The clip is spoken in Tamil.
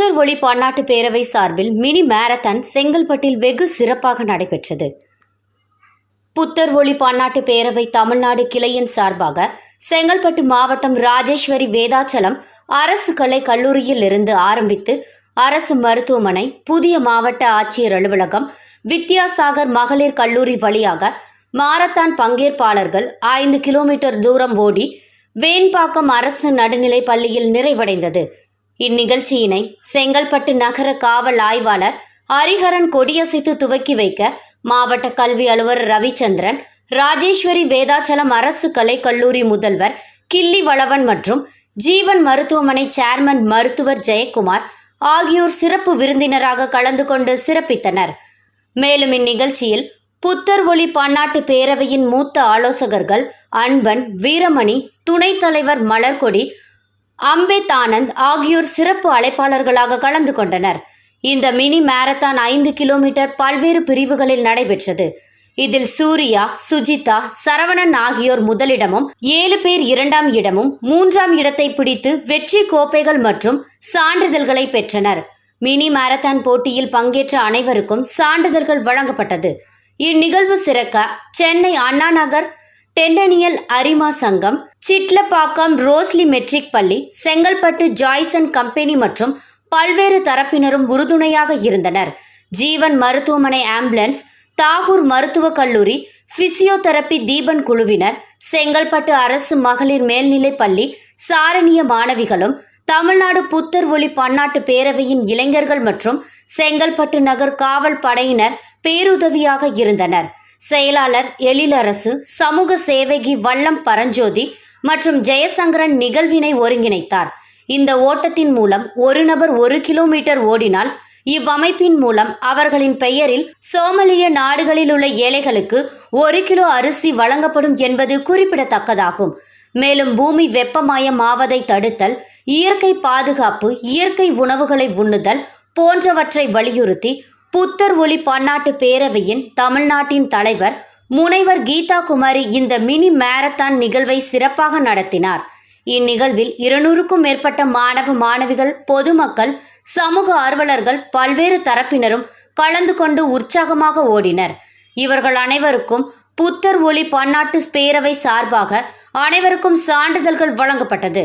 புத்தர் ஒளி பன்னாட்டு பேரவை சார்பில் மினி மாரத்தான் செங்கல்பட்டில் வெகு சிறப்பாக நடைபெற்றது. புத்தர் ஒளி பன்னாட்டு பேரவை தமிழ்நாடு கிளையின் சார்பாக செங்கல்பட்டு மாவட்டம் ராஜேஸ்வரி வேதாச்சலம் அரசு கலை கல்லூரியில் இருந்து ஆரம்பித்து அரசு மருத்துவமனை புதிய மாவட்ட ஆட்சியர் அலுவலகம் வித்யாசாகர் மகளிர் கல்லூரி வழியாக மாரத்தான் பங்கேற்பாளர்கள் ஐந்து கிலோமீட்டர் தூரம் ஓடி வேண்பாக்கம் அரசு நடுநிலைப் பள்ளியில் நிறைவடைந்தது. இந்நிகழ்ச்சியினை செங்கல்பட்டு நகர காவல் ஆய்வாளர் ஹரிஹரன் கொடியசைத்து துவக்கி வைக்க மாவட்ட கல்வி அலுவலர் ரவிச்சந்திரன் ராஜேஸ்வரி வேதாச்சலம் அரசு கலைக்கல்லூரி முதல்வர் கிள்ளி வளவன் மற்றும் ஜீவன் மருத்துவமனை சேர்மன் மருத்துவர் ஜெயக்குமார் ஆகியோர் சிறப்பு விருந்தினராக கலந்து கொண்டு சிறப்பித்தனர். மேலும் இந்நிகழ்ச்சியில் புத்தர் ஒளி பன்னாட்டு பேரவையின் மூத்த ஆலோசகர்கள் அன்பன் வீரமணி துணைத் தலைவர் மலர்கொடி அம்பேத் ஆனந்த் ஆகியோர் சிறப்பு அழைப்பாளர்களாக கலந்து கொண்டனர். இந்த மினி மாரத்தான் ஐந்து கிலோமீட்டர் பல்வேறு பிரிவுகளில் நடைபெற்றது. இதில் சூர்யா சுஜிதா சரவணன் ஆகியோர் முதலிடமும் ஏழு பேர் இரண்டாம் இடமும் மூன்றாம் இடத்தை பிடித்து வெற்றி கோப்பைகள் மற்றும் சான்றிதழ்களை பெற்றனர். மினி மாரத்தான் போட்டியில் பங்கேற்ற அனைவருக்கும் சான்றிதழ்கள் வழங்கப்பட்டது. இந்நிகழ்வு சிறக்க சென்னை அண்ணாநகர் டெண்டனியல் அரிமா சங்கம் சிட்லப்பாக்கம் ரோஸ்லி மெட்ரிக் பள்ளி செங்கல்பட்டு ஜாய்சன் கம்பெனி மற்றும் பல்வேறு தரப்பினரும் உறுதுணையாக இருந்தனர். ஜீவன் மருத்துவமனை ஆம்புலன்ஸ் தாகூர் மருத்துவக் கல்லூரி பிசியோதெரபி தீபன் குழுவினர் செங்கல்பட்டு அரசு மகளிர் மேல்நிலைப் பள்ளி சாரணிய மாணவிகளும் தமிழ்நாடு புத்தர் ஒளி பன்னாட்டு பேரவையின் இளைஞர்கள் மற்றும் செங்கல்பட்டு நகர் காவல் படையினர் பேருதவியாக இருந்தனர். செயலாளர் எழிலரசு சமூக சேவகி வல்லம் பரஞ்சோதி மற்றும் ஜெயசங்கரன் நிகழ்வினை ஒருங்கிணைத்தார். இந்த ஓட்டத்தின் மூலம் ஒரு நபர் ஒரு கிலோமீட்டர் ஓடினால் இவ்வமைப்பின் மூலம் அவர்களின் பெயரில் சோமலிய நாடுகளில் உள்ள ஏழைகளுக்கு ஒரு கிலோ அரிசி வழங்கப்படும் என்பது குறிப்பிடத்தக்கதாகும். மேலும் பூமி வெப்பமயமாவதை தடுத்தல் இயற்கை பாதுகாப்பு இயற்கை உணவுகளை உண்ணுதல் போன்றவற்றை வலியுறுத்தி புத்தர் ஒளி பன்னாட்டு பேரவையின் தமிழ்நாட்டின் தலைவர் முனைவர் கீதா குமாரி இந்த மினி மாரத்தான் நிகழ்வை சிறப்பாக நடத்தினார். இந்நிகழ்வில் இருநூறுக்கும் மேற்பட்ட மாணவ மாணவிகள் பொதுமக்கள் சமூக ஆர்வலர்கள் பல்வேறு தரப்பினரும் கலந்து கொண்டு உற்சாகமாக ஓடினர். இவர்கள் அனைவருக்கும் புத்தர் ஒளி பன்னாட்டு பேரவை சார்பாக அனைவருக்கும் சான்றிதழ்கள் வழங்கப்பட்டது.